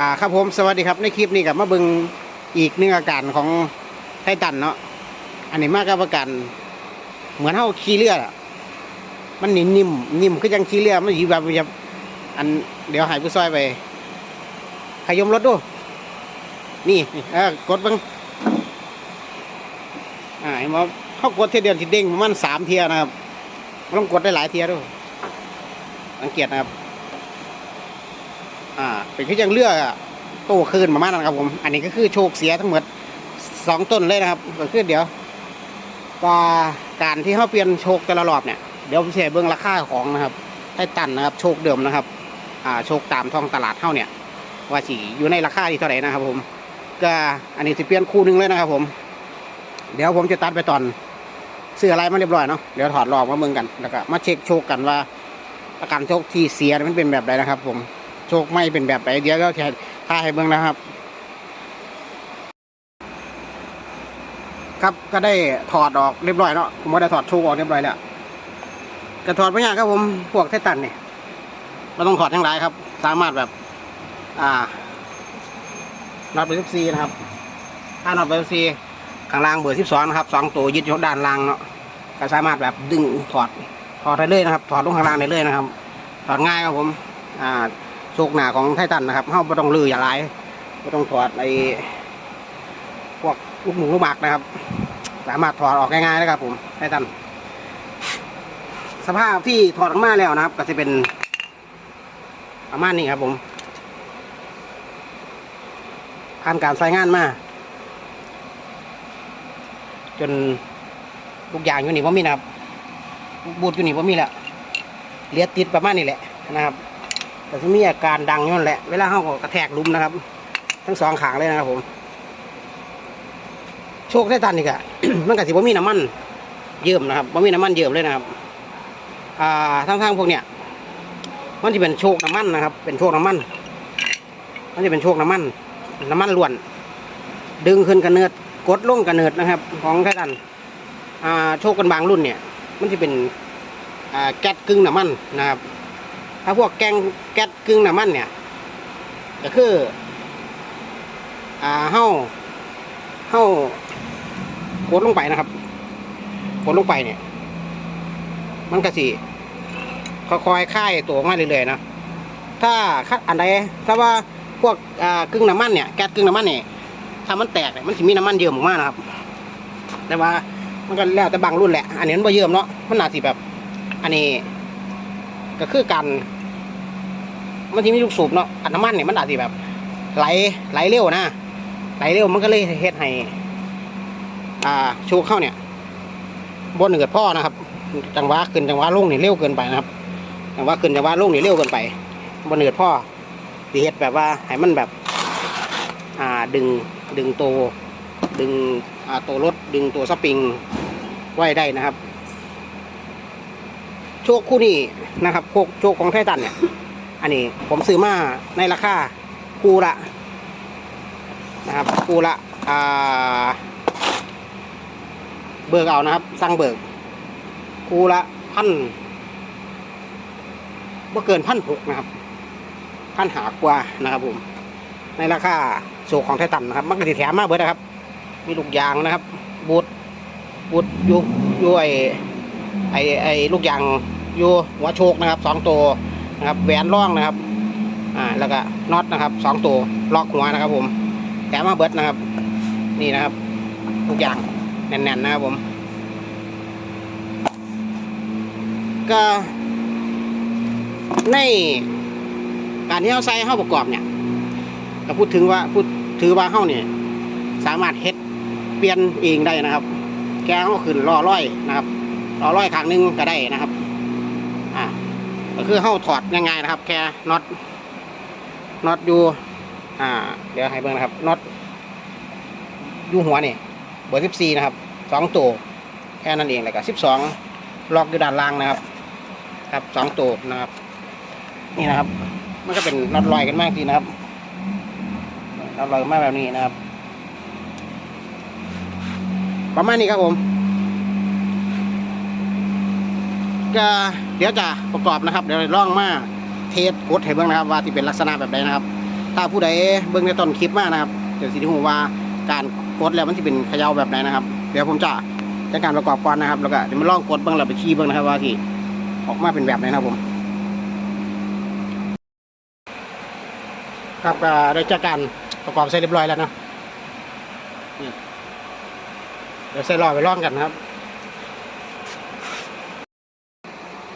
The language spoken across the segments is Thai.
อ่าครับผมสวัสดีครับในคลิปนี้กับมาเบิงอีกหนึ่งอาการของไททันเนาะอันนี้มากกับอาการเหมือนเท่าขี้เลือดอะมันนิ่มนิ่มนิ่มคือยังขี้เลือดมันอยู่แบบแบบอันเดี๋ยวหายผู้ซอยไปขยมรถดู นี่เออกดบังอ่าเห็นบ่เขากดเทียเดียวทีเด้งมาณสามเทียนะครับต้องกดได้หลายเทียด้วยสังเกตนะครับ อ่าเป็นคือยังเลือกอะโตคืนประมาณนั้นครับผม อันนี้ก็คือโชคเสียทั้งหมดสองต้นเลยนะครับก็คือเดี๋ยวกาการที่เขาเปลี่ยนโชคแต่ละรอบเนี่ยเดี๋ยวผมเสียเบื้องราคาของนะครับให้ตันนะครับ โชคเดิมนะครับ อ่าโชคตามท้องตลาดเท่าเนี่ย ว่าสีอยู่ในราคาที่เท่าไหร่นะครับ ผม ก็อันนี้จะเปลี่ยนคู่หนึงเลยนะครับ ผม เดี๋ยวผมจะตัดไปตอนซื้ออะไรมาเรียบร้อยเนาะเดี๋ยวถอดรอบมาเมืองกันแล้วก็มาเช็คโชคกันว่าอาการโชคที่เสียมันเป็นแบบไหนนะครับ ผม โชคไม่เป็นแบบไหนเดี๋ยวเราจะถ่ายให้เบิ่งนะครับ ครับก็ได้ถอดออกเรียบร้อยเนาะผมก็ได้ถอดโชคออกเรียบร้อยแล้วก็ถอดไม่ยากครับผมพวกไททันเนี่ยเราต้องถอดทั้งหลายครับ สามารถแบบ อ่าน็อตเบอร์สิบสี่นะครับ ถ้าน็อตเบอร์สิบสี่ข้างล่างเบอร์สิบสองนะครับสองตัวยึดยู่ด้านล่างเนาะก็สามารถแบบดึงถอดถอดได้เลยนะครับ ถอดลงข้างล่างได้เลยนะครับ ถอดง่ายครับผม อ่า โชคหนาของไททันนะครับเฮาไม่ต้องลืออย่าไรไม่ต้องถอดไอ้พวกลูกหมูลูกหมากนะครับ สามารถถอดออกง่ายๆนะครับ ผมไททันสภาพที่ถอดออกมาแล้วนะครับ ก็จะเป็นประมาณนี้ครับ ผมผ่านการใช้งานมาจนลูกยางอยู่นี่พ่มีนะครับบูดอยู่นี่พ่มีแล้วเลียดติดประมาณนี้แหละนะครับ แต่ที่มีอาการดังนั่นแหละ เวลาเขาก็กระแทกลุมนะครับ ทั้งสองขางเลยนะครับผม โชคได้ตันอีกอะมันก็สิบ่มีน้ำมันเยิ่มนะครับบ่มีน้ำมันเยิ่มเลยนะครับ อ่าทั้งทางพวกเนี้ยมันจะเป็นโชคน้ำมันนะครับ เป็นโชคน้ำมัน มันจะเป็นโชคน้ำมัน น้ำมันล้วน ดึงขึ้นกระเนิดกดลงกระเนิดนะครับ ของไททันอ่าโชคกันบางรุ่นเนี่ย มันจะเป็นอ่าแก๊สกึ่งน้ำมันนะครับ ถ้าพวกแกงแก๊สกึ่งน้ำมันเนี่ยก็คือ อ่าเฮ้าเฮ้ากดลงไปนะครับกดลงไปเนี่ย มันก็สิค่อยๆค่ายตัวมาเรื่อยๆนะถ้าคัดอันใดถ้าว่าพวกอ่ากึ่งน้ำมันเนี่ยแก๊สกึ่งน้ำมันเนี่ยถ้ามันแตกเนี่ยมันสิมีน้ำมันเยิ่มออกนะครับ แต่ว่ามันก็แล้วแต่บางรุ่นแหละ อันนี้มันเยิ่มเนาะมันอาสิแบบ อันนี้ ก็คือการ มันที่มีลูกสูบเนาะอันน้ำมันเนี่ยมันอาจจะแบบ ไหลไหลเร็วนะไหลเร็วมันก็เลยเฮ็ดให้อ่าชว์เข้าเนี่ยบนเหนือพ่อนะครับ จังหวะขึ้นจังหวะลงเนี่ยเร็วเกินไปนะครับจังหวะขึ้นจังหวะลงเนี่ยเร็วเกินไปบนเหนือพ่อสีเฮ็ดแบบว่าให้มันแบบอ่าดึงดึงโตดึงอ่าตัวรถดึงตัวสปริงไว้ได้นะครับ โชคคู่นี้นะครับโชคโชคของไททันเนี่ย อันนี้ผมซื้อมาในราคาคู่ละนะครับคู่ละอ่าเบิกเอานะครับสั่งเบิกคู่ละพันบ่เกินพันหกนะครับพันหากว่านะครับผม ในราคาโชคของไททันนะครับ มันก็สิแถมมากเบิดนะครับ มีลูกยางนะครับ บูทบูทยู่อยู่ไอไอไอลูกยางอยู่หัวโชคนะครับสองตัว นะครับแหวนร่องนะครับอ่าแล้วก็น็อตนะครับสองตัวล็อกหัวนะครับ ผมแถมมาเบิดนะครับ นี่นะครับ ทุกอย่างแน่นๆนะครับผม ก็ในการที่เราใส่เข้าประกอบเนี่ยก็พูดถึงว่าพูดถือว่าเข้าเนี่ยสามารถเฮ็ดเปลี่ยนเองได้นะครับ แกเข้าขึ้นล้อร้อยนะครับล้อร้อยข้งหนึงก็ได้นะครับ ก็คือเข้าถอดง่ายๆนะครับ แค่น็อตน็อตอยู่อ่า เดี๋ยวให้เบิ่งนะครับน็อตอยู่หัวนี่เบอร์สิบสี่นะครับสองตัวแค่นั้นเองเลยกับสิบสองล็อกอยู่ด้านล่างนะครับ ครับสองตัวนะครับ นี่นะครับ มันก็เป็นน็อตลอยกันมากทีนะครับน็อตลอยกันมากแบบนี้นะครับ ประมาณนี้ครับผม ก็เดี๋ยวจะประกอบนะครับ เดี๋ยวลองมาเทสกดให้เบิ่งนะครับ ว่าที่เป็นลักษณะแบบใดนะครับ ถ้าผู้ใดเบิ่งในต้นคลิปมานะครับ เดี๋ยวสิได้รู้ว่าการกดแล้วมันจะเป็นเขย่าแบบไหนนะครับ เดี๋ยวผมจะจัดการประกอบก่อนนะครับ แล้วก็เดี๋ยวมาลองกดเบิ่งแล้วไปขี้เบิ่งนะครับ ว่าที่ออกมาเป็นแบบไหนนะครับผม ครับก็ได้จากการประกอบเสร็จเรียบร้อยแล้วนะเดี๋ยวใส่ล้อไปล่องกันนะครับ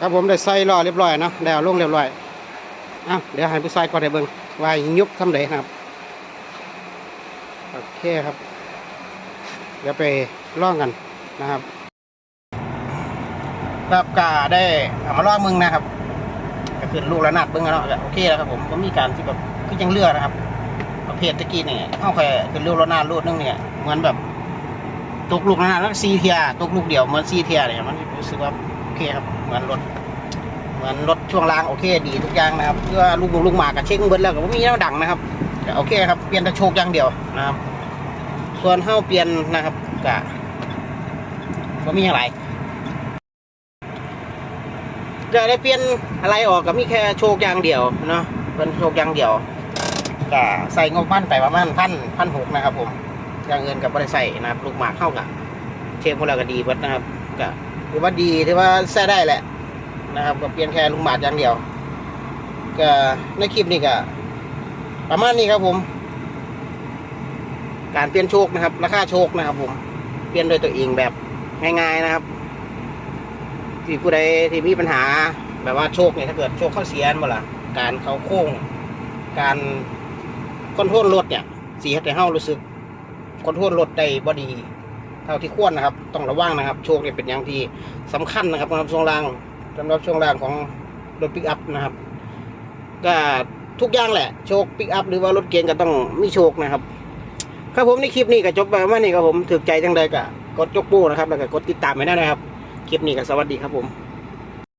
ครับผมได้ใส่ล้อเรียบร้อยเนาะได้เอาลงเรียบร้อยอ้าวเดี๋ยวให้ผู้ใส่ก่อนได้เบิ่งว่ายุบทำเร็นะครับโอเคครับ เดี๋ยวไปล่องกันนะครับครับก็ได้เอามาล่องมึงนะครับก็คือลูกระนาดเบิ้งกันเนาะโอเคแล้วครับผมก็มีการที่แบบคือยังเลือนะครับ ประเภทตะกี้เนี่ยเอาแค่คือลูกระนาดลูกนึงเนี่ยเหมือนแบบตกลูกระนาดแล้วซีเทียตกลูกเดียวเหมือนซีเทียเนี่ยมันรู้สึกว่า เคครับ เหมือนรถ เหมือนรถช่วงล่างโอเค ดีทุกอย่างนะครับเพื่อลูกบุกลูกหมากกับเช็คเบิร์ดแล้วก็บ่มีแนวดังนะครับโอเคครับ เปลี่ยนต่โชคอย่างเดียวนะครับ ส่วนเฮ้าเปลี่ยนนะครับก็ก็มีอะไรก็ได้เปลี่ยนอะไรออกก็มีแค่โชคอย่างเดียวเนาะเป็นโชคอย่างเดียวก็ใส่งบมันไปประมาณพันพันหกนะครับ ผมอย่างเงินกับบริใส่นะครับ ลูกหมากเข้ากับเชฟพวกเราก็ดีเบิดนะครับก็ ถือว่าดีถือว่าใช้ได้แหละนะครับ ก็เปลี่ยนแค่ลูกหมากอย่างเดียวก็ในคลิปนี้ก็ประมาณนี้ครับผม การเปลี่ยนโชคนะครับ ราคาโชคนะครับ ผมเปลี่ยนโดยตัวเองแบบง่าย ๆนะครับที่ผู้ใดที่มีปัญหาแบบว่าโชคเนี่ยถ้าเกิดโชคเข้าเสียนบ่ล่ะการเขาโค้ง การคอนโทรลรถเนี่ยสีให้แต่เฮารู้สึกคอนโทรลรถได้บ่ดี ท่าที่ควรนะครับ ต้องระวังนะครับ โชคเนี่ยเป็นอย่างที่สำคัญนะครับสำหรับช่วงล่างสำหรับช่วงล่างของรถปิกอัพนะครับ ก็ทุกอย่างแหละ โชคปิกอัพหรือว่ารถเก๋งก็ต้องมีโชคนะครับ ครับผมในคลิปนี้ก็จบไปว่านี่ครับผม ถือใจจังใดก็กดยกโป้นะครับ แล้วก็กดติดตามไว้ได้นะครับ คลิปนี้ก็สวัสดีครับผม